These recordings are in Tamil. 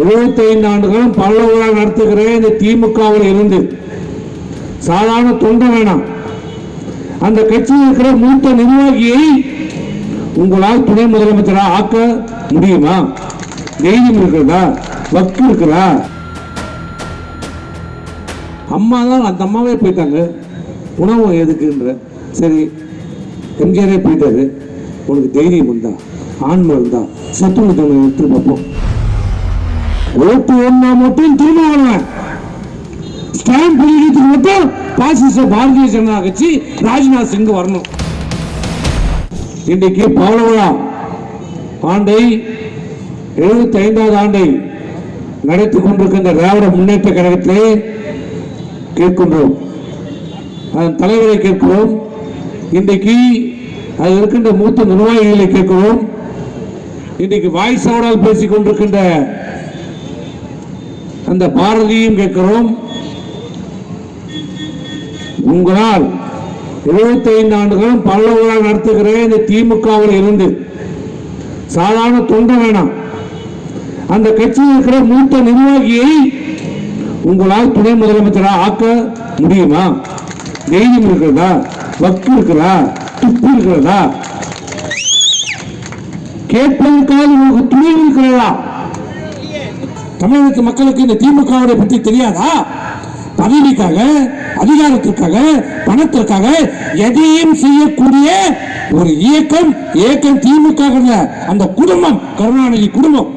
இருபத்தைந்து ஆண்டுகளும் பல்லவரா நடத்துகிற இந்த திமுகவில் இருந்து. சாதாரண தொண்டை வேணாம். அந்த கட்சியில் இருக்கிற மூத்த நிர்வாகியை உங்களால் துணை முதலமைச்சராக ஆக்க முடியுமா? தைரியம் இருக்கிறதா? வக்கு இருக்கிறா அம்மா தான் அந்த அம்மாவே போயிட்டாங்க. உணவு எதுக்குன்ற. சரி எம்ஜிஆரே போயிட்டாரு. உனக்கு தைரியம் இருந்தா ஆன்மை இருந்தா சத்துணவு எடுத்து பார்ப்போம் ஓட்டு ஒண்ணா மட்டும் திரும்ப ஸ்டாம்ப் மட்டும் பாசிச பாரதிய ஜனதா கட்சி ராஜ்நாத் சிங் வரணும். இன்றைக்கு பவளவிழா ஆண்டை எழுபத்தி ஐந்தாவது ஆண்டை நடத்தி கொண்டிருக்கின்ற திராவிட முன்னேற்ற கழகத்திலே கேட்கின்றோம். அதன் தலைவரை கேட்கிறோம். இன்றைக்கு அது இருக்கின்ற மூத்த நிர்வாகிகளை கேட்கிறோம். இன்றைக்கு வாய்ஸோடால் பேசிக் கொண்டிருக்கின்ற அந்த பாரதியும் கேட்கிறோம். உங்களால் 75 ஆண்டுகளும் பல்லவராக நடத்துகிற இந்த திமுகவில் இருந்து. சாதாரண தொண்டை வேணாம். அந்த கட்சியில் இருக்கிற மூத்த நிர்வாகியை உங்களால் துணை முதலமைச்சராக ஆக்க முடியுமா? தைரியம் இருக்கிறதா? வக்கு இருக்கிறதா? துப்பு இருக்கிறதா? கேட்பதற்காக உங்களுக்கு துணை இருக்கிறதா? தமிழகத்து மக்களுக்கு இந்த திமுகவை பற்றி தெரியாதா? பதவிக்காக அதிகாரத்திற்காக பணத்திற்காக எதையும் செய்யக்கூடிய ஒரு இயக்கம் இயக்கம் திமுக அந்த குடும்பம் கருணாநிதி குடும்பம்.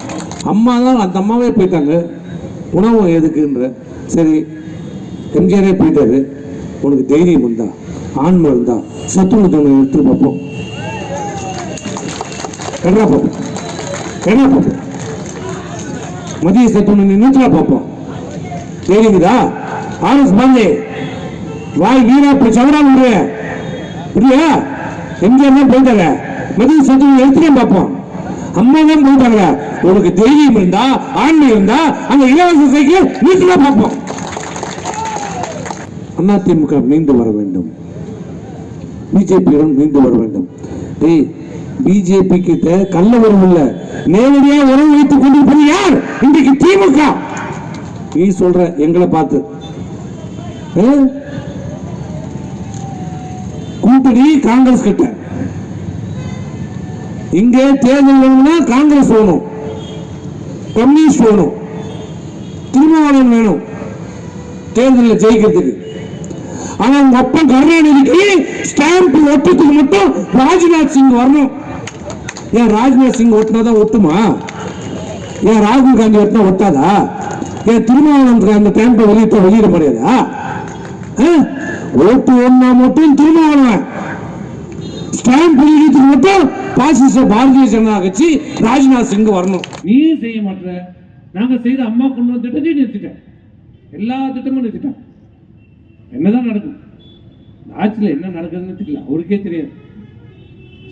அம்மா தான் அந்த அம்மாவே போயிட்டாங்க. உணவு எதுக்குன்ற. சரி எம்ஜிஆரே போயிட்டாரு. உனக்கு தைரியம் இருந்தா ஆன்மை இருந்தா சத்துணவு எடுத்து பார்ப்போம் என்ன பார்ப்போம் என்ன பார்ப்போம் மத்திய சத்துணவு நின்றுட்டு பார்ப்போம் தெரியுதா ஆர்எஸ் பாண்டே வாய் வீணா போய் சவரா விடுற இல்லையா எம்ஜிஆர் தான் போயிட்டாங்க. மதிய சத்துணவு எடுத்துட்டே பார்ப்போம். அம்மா தான் போயிட்டாங்க. உனக்கு தைரியம் இருந்தா ஆண்மை இருந்தா அந்த இலவச சைக்கிள் நீட்டுல பார்ப்போம். அதிமுக மீண்டு வர வேண்டும். பிஜேபியுடன் மீண்டு வர வேண்டும். டேய் பிஜேபி கிட்ட கள்ள உறவு இல்லை. நேரடியா உறவு வைத்துக் கொண்டிருப்பது யார்? இன்றைக்கு திமுக. நீ சொல்ற எங்களை பார்த்து. கூட்டணி காங்கிரஸ் கிட்ட. இங்க தேர்தல் வேணும்னா காங்கிரஸ் வேணும். கம்யூனிஸ்ட் வேணும். திருமாவளவன் வேணும். தேர்தலில் ஜெயிக்கிறதுக்கு. ஆனா உங்க அப்பா கருணாநிதிக்கு ஸ்டாம்ப் ஒட்டத்துக்கு மட்டும் ராஜ்நாத் சிங் வரணும். ஏன் ராஜ்நாத் சிங் ஒட்டினாதான் ஒட்டுமா? ஏன் ராகுல் காந்தி ஒட்டினா ஒட்டாதா? ஏன் திருமாவளவனுக்கு அந்த ஸ்டாம்பை வெளியிட்ட வெளியிட முடியாதா? ஆ? ஓட்டு ஒண்ணா மட்டும் திருமாவளவன். ஸ்டாம்ப் வெளியிடத்துக்கு மட்டும் பாசிச பாரதிய ஜனதா கட்சி ராஜ்நாத் சிங் வரணும். நீ செய்ய மாட்ட நாங்க செய்த அம்மா கொண்டு வந்த திட்டத்தையும் நிறுத்திட்டேன் எல்லா திட்டமும் நிறுத்திட்டேன் என்னதான் நடக்கும்? ஆட்சியில் என்ன நடக்குதுன்னு தெரியல. அவருக்கே தெரியாது.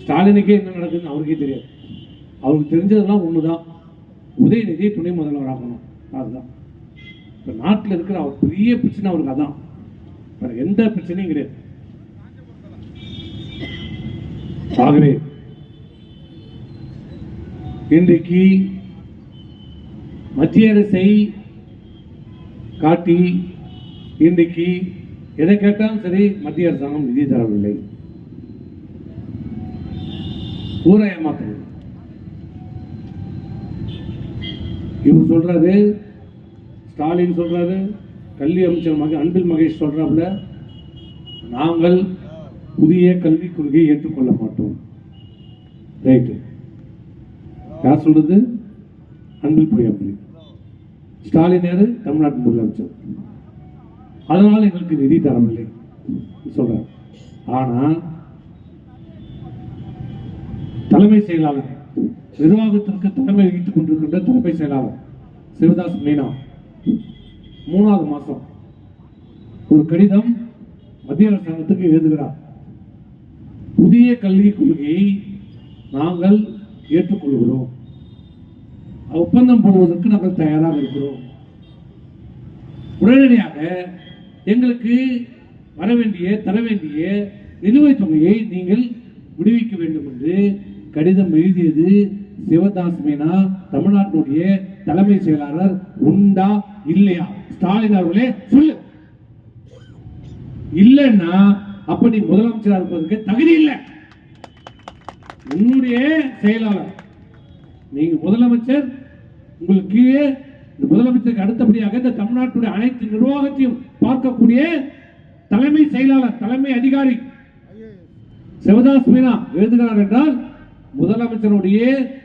ஸ்டாலினுக்கே என்ன நடக்குதுன்னு அவருக்கே தெரியாது. அவருக்கு தெரிஞ்சதெல்லாம் ஒன்று தான் உதயநிதியை துணை முதல்வராகணும் அதுதான். இப்போ நாட்டில் இருக்கிற அவர் பெரிய பிரச்சனை அவருக்கு அதான். வேறு எந்த பிரச்சனையும் கிடையாது. ஆகவே இன்றைக்கு மத்திய அரசை காட்டி இன்றைக்கு எதை கேட்டாலும் சரி மத்திய அரசாங்கம் நிதி தரவில்லை. ஊரை ஏமாத்துறது. இவர் சொல்றாரு ஸ்டாலின் சொல்றாரு கல்வி அமைச்சர் மக அன்பில் மகேஷ் சொல்றாப்புல நாங்கள் புதிய கல்விக் கொள்கையை ஏற்றுக்கொள்ள மாட்டோம் ரைட்டு யார் சொல்றது? அன்பில் பொய்யாமொழி. ஸ்டாலின் யாரு? தமிழ்நாட்டு முதலமைச்சர். அதனால் எங்களுக்கு நிதி தரவில்லை சொல்றார். ஆனால் தலைமை செயலாளர். நிர்வாகத்திற்கு தலைமை வகித்துக் கொண்டிருக்கின்ற தலைமை செயலாளர் சிவதாஸ் மீனா. மூணாவது மாசம். ஒரு கடிதம் மத்திய அரசாங்கத்துக்கு எழுதுகிறார். புதிய கல்விக் கொள்கையை நாங்கள் ஏற்றுக்கொள்கிறோம். ஒப்பந்தம் போடுவதற்கு நாங்கள் தயாராக இருக்கிறோம். உடனடியாக எங்களுக்கு வர வேண்டிய தர வேண்டிய நிலுவைத் தொகையை நீங்கள் விடுவிக்க வேண்டும் என்று கடிதம் எழுதியது சிவதாஸ் மீனா தமிழ்நாட்டினுடைய தலைமை செயலாளர் உண்டா இல்லையா? ஸ்டாலின் அவர்களே சொல்லு. இல்லைன்னா அப்ப நீ முதலமைச்சரா இருப்பதற்கு தகுதி இல்லை. உன்னுடைய செயலாளர் நீங்க முதலமைச்சர் உங்களுக்கு இந்த முதலமைச்சருக்கு அடுத்தபடியாக இந்த தமிழ்நாட்டுடைய அனைத்து நிர்வாகத்தையும் பார்க்கக்கூடிய தலைமை செயலாளர் தலைமை அதிகாரி. சிவதாஸ் மீனா எழுதுகிறார் என்றால் முதலமைச்சருடைய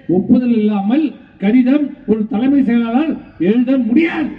ஒப்புதல் இல்லாமல் கடிதம் ஒரு தலைமை செயலாளர் எழுத முடியாது.